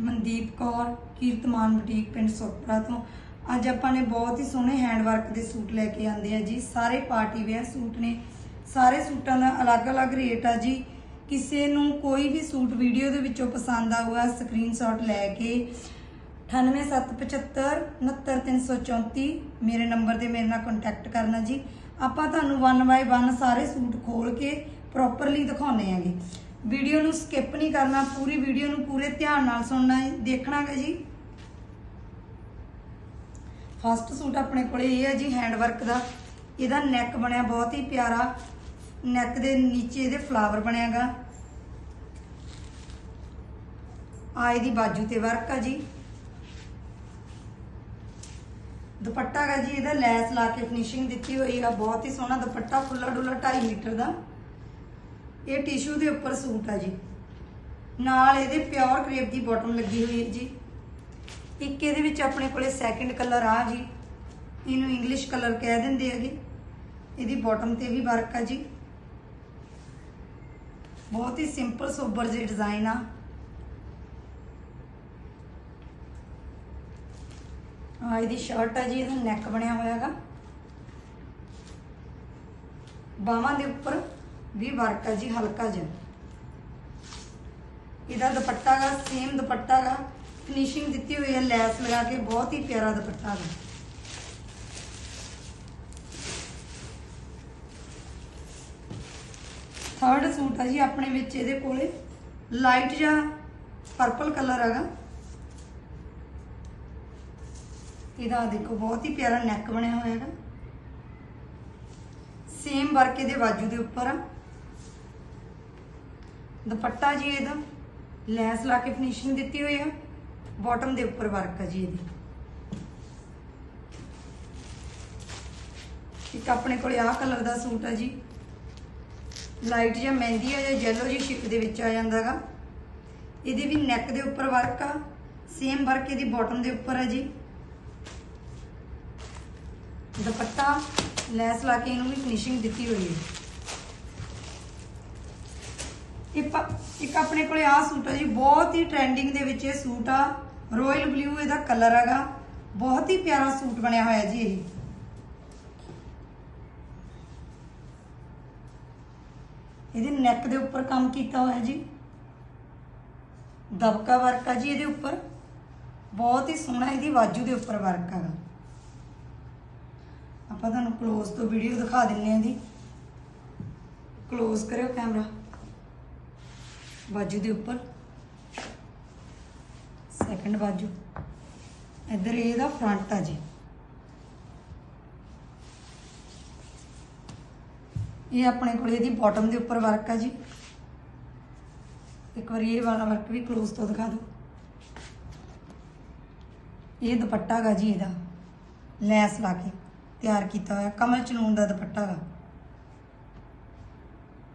Mandeep Kaur, ਕੀਰਤਮਾਨ boutique ਪਿੰਡ ਸੁਖਪੁਰਾ ਤੋਂ। ਅੱਜ ਆਪਾਂ ਨੇ ਬਹੁਤ ਹੀ ਸੋਹਣੇ ਹੈਂਡ ਵਰਕ ਦੇ ਸੂਟ ਲੈ ਕੇ ਆਂਦੇ ਆ ਜੀ। ਸਾਰੇ ਪਾਰਟੀ ਵੇਅਰ ਸੂਟ ਨੇ। ਸਾਰੇ ਸੂਟਾਂ ਦਾ ਅਲੱਗ-ਅਲੱਗ ਰੇਟ ਆ ਜੀ। ਕਿਸੇ ਨੂੰ ਕੋਈ ਵੀ ਸੂਟ ਵੀਡੀਓ ਦੇ ਵਿੱਚੋਂ ਪਸੰਦ ਆਊਗਾ ਸਕਰੀਨਸ਼ਾਟ ਲੈ ਕੇ 98775 69334 ਮੇਰੇ ਨੰਬਰ ਤੇ ਮੇਰੇ ਨਾਲ ਕੰਟੈਕਟ ਕਰਨਾ ਜੀ। ਆਪਾਂ ਤੁਹਾਨੂੰ ਵਨ ਬਾਏ ਵਨ ਸਾਰੇ ਸੂਟ ਖੋਲ ਕੇ ਪ੍ਰੋਪਰਲੀ ਦਿਖਾਉਣੇ ਆਂਗੇ। ਵੀਡੀਓ ਨੂੰ ਸਕਿਪ ਨਹੀਂ ਕਰਨਾ, ਪੂਰੀ ਵੀਡੀਓ ਨੂੰ ਪੂਰੇ ਧਿਆਨ ਨਾਲ ਸੁਣਨਾ ਹੈ। ਦੇਖਣਾ ਹੈ ਜੀ। ਫਸਟ ਸੂਟ ਆਪਣੇ ਕੋਲੇ ਇਹ ਹੈ ਜੀ ਹੈਂਡ ਵਰਕ ਦਾ। ਇਹਦਾ ਨੈਕ ਬਣਿਆ ਬਹੁਤ ਹੀ ਪਿਆਰਾ। ਨੈਕ ਦੇ ਨੀਚੇ ਇਹਦੇ ਫਲਾਵਰ ਬਣਿਆਗਾ। ਆਏ ਦੀ ਬਾਜੂ ਤੇ ਵਰਕ ਆ ਜੀ। ਦੁਪੱਟਾ ਗਾ ਜੀ, ਇਹਦਾ ਲੈਸ ਲਾ ਕੇ ਫਿਨਿਸ਼ਿੰਗ ਦਿੱਤੀ ਹੋਈ ਆ। ਬਹੁਤ ਹੀ ਸੋਹਣਾ ਦੁਪੱਟਾ ਖੁੱਲਾ ਡੁੱਲਾ 2.5 ਮੀਟਰ ਦਾ। ਇਹ ਟਿਸ਼ੂ ਦੇ ਉੱਪਰ ਸੂਟ ਆ ਜੀ। ਨਾਲ ਇਹਦੇ ਪਿਓਰ ਕਰੇਪ ਦੀ ਬਾਟਮ ਲੱਗੀ ਹੋਈ ਹੈ ਜੀ। ਇੱਕ ਇਹਦੇ ਵਿੱਚ ਆਪਣੇ ਕੋਲੇ ਸੈਕਿੰਡ ਕਲਰ ਆ ਜੀ। ਇਹਨੂੰ ਇੰਗਲਿਸ਼ ਕਲਰ ਕਹਿ ਦਿੰਦੇ ਹੈਗੇ। ਇਹਦੀ ਬਾਟਮ ਤੇ ਵੀ ਵਰਕ ਆ ਜੀ। ਬਹੁਤ ਹੀ ਸਿੰਪਲ ਸੋਬਰ ਜਿਹੇ ਡਿਜ਼ਾਈਨ ਆ। ਆ ਇਹਦੀ ਸ਼ਰਟ ਆ ਜੀ, ਇਹਦਾ ਨੈਕ ਬਣਿਆ ਹੋਇਆ ਹੈਗਾ। ਬਾਹਾਂ ਦੇ ਉੱਪਰ ਵੀ ਵਰਕ ਆ ਜੀ, ਹਲਕਾ ਜਿਹਾ। ਇਹਦਾ ਦੁਪੱਟਾ ਗਾ ਸੇਮ ਦੁਪੱਟਾ ਗਾ। ਫਿਨਿਸ਼ਿੰਗ ਦਿੱਤੀ ਹੋਈ ਹੈ, ਲੈਸ ਲਗਾ ਕੇ, ਬਹੁਤ ਹੀ ਪਿਆਰਾ ਦੁਪੱਟਾ ਗਾ। ਥਰਡ ਸੂਟ ਆ ਜੀ ਆਪਣੇ ਵਿੱਚ, ਇਹਦੇ ਕੋਲੇ। ਲਾਈਟ ਜਾਂ ਪਰਪਲ ਕਲਰ ਹੈਗਾ ਇਹਦਾ ਦੇਖੋ, ਬਹੁਤ ਹੀ ਪਿਆਰਾ ਨੈਕ ਬਣਿਆ ਹੋਇਆ ਹੈਗਾ ਸੇਮ ਵਰਕ ਇਹਦੇ ਬਾਜੂ ਦੇ ਉੱਪਰ ਆ। ਦੁਪੱਟਾ ਜੀ ਇਹਦਾ, ਲੈਸ ਲਾ ਕੇ ਫਿਨਿਸ਼ਿੰਗ ਦਿੱਤੀ ਹੋਈ ਆ ਬਾਟਮ ਦੇ ਉੱਪਰ ਵਰਕ ਆ ਜੀ ਇਹਦੀ। ਇੱਕ ਆਪਣੇ ਕੋਲੇ ਆਹ ਕਲਰ ਦਾ ਸੂਟ ਆ ਜੀ। ਲਾਈਟ ਜਾਂ ਮਹਿੰਦੀ ਆ ਜਾਂ ਜੈਲੋ ਜੀ ਸ਼ਿਪ ਦੇ ਵਿੱਚ ਆ ਜਾਂਦਾਗਾ ਇਹਦੀ ਵੀ ਨੈਕ ਦੇ ਉੱਪਰ ਵਰਕ ਆ ਸੇਮ ਵਰਕ ਇਹਦੀ ਬਾਟਮ ਦੇ ਉੱਪਰ ਆ ਜੀ। ਦੁਪੱਟਾ, ਲੈਸ ਲਾ ਕੇ ਇਹਨੂੰ ਵੀ ਫਿਨਿਸ਼ਿੰਗ ਦਿੱਤੀ ਹੋਈ ਹੈ ਇੱਕ ਇੱਕ ਆਪਣੇ ਕੋਲੇ ਆ ਸੂਟ ਆ ਜੀ, ਬਹੁਤ ਹੀ ਟ੍ਰੈਂਡਿੰਗ ਦੇ ਵਿੱਚ ਇਹ ਸੂਟ ਆ। ਰੋਇਲ ਬਲੂ ਇਹਦਾ ਕਲਰ ਹੈਗਾ। ਬਹੁਤ ਹੀ ਪਿਆਰਾ ਸੂਟ ਬਣਿਆ ਹੋਇਆ ਜੀ ਇਹ। ਇਹਦੇ ਨੈਕ ਦੇ ਉੱਪਰ ਕੰਮ ਕੀਤਾ ਹੋਇਆ ਜੀ। ਦਬਕਾ ਵਰਕ ਆ ਜੀ ਇਹਦੇ ਉੱਪਰ। ਬਹੁਤ ਹੀ ਸੋਹਣਾ ਇਹਦੀ ਬਾਜੂ ਦੇ ਉੱਪਰ ਵਰਕ ਹੈਗਾ ਆਪਾਂ ਤੁਹਾਨੂੰ ਕਲੋਜ਼ ਤੋਂ ਵੀਡੀਓ ਦਿਖਾ ਦਿੰਨੇ ਆਂ ਦੀ ਕਲੋਜ਼ ਕਰਿਓ ਕੈਮਰਾ ਬਾਜੂ ਦੇ ਉੱਪਰ। ਸੈਕੰਡ ਬਾਜੂ। ਇੱਧਰ ਇਹਦਾ ਫਰੰਟ ਆ ਜੀ। ਇਹ ਆਪਣੇ ਕੋਲ ਇਹਦੀ ਬਾਟਮ ਦੇ ਉੱਪਰ ਵਰਕ ਆ ਜੀ। ਇੱਕ ਵਾਰੀ ਇਹ ਵਾਲਾ ਵਰਕ ਵੀ ক্লোਜ਼ ਤੋਂ ਦਿਖਾ ਦਿਓ। ਇਹ ਦੁਪੱਟਾ ਗਾ ਜੀ ਇਹਦਾ। ਲੈਸ ਲਾ ਕੇ ਤਿਆਰ ਕੀਤਾ ਹੋਇਆ। ਕਮਲ ਚਨੂਨ ਦਾ ਦੁਪੱਟਾ ਗਾ।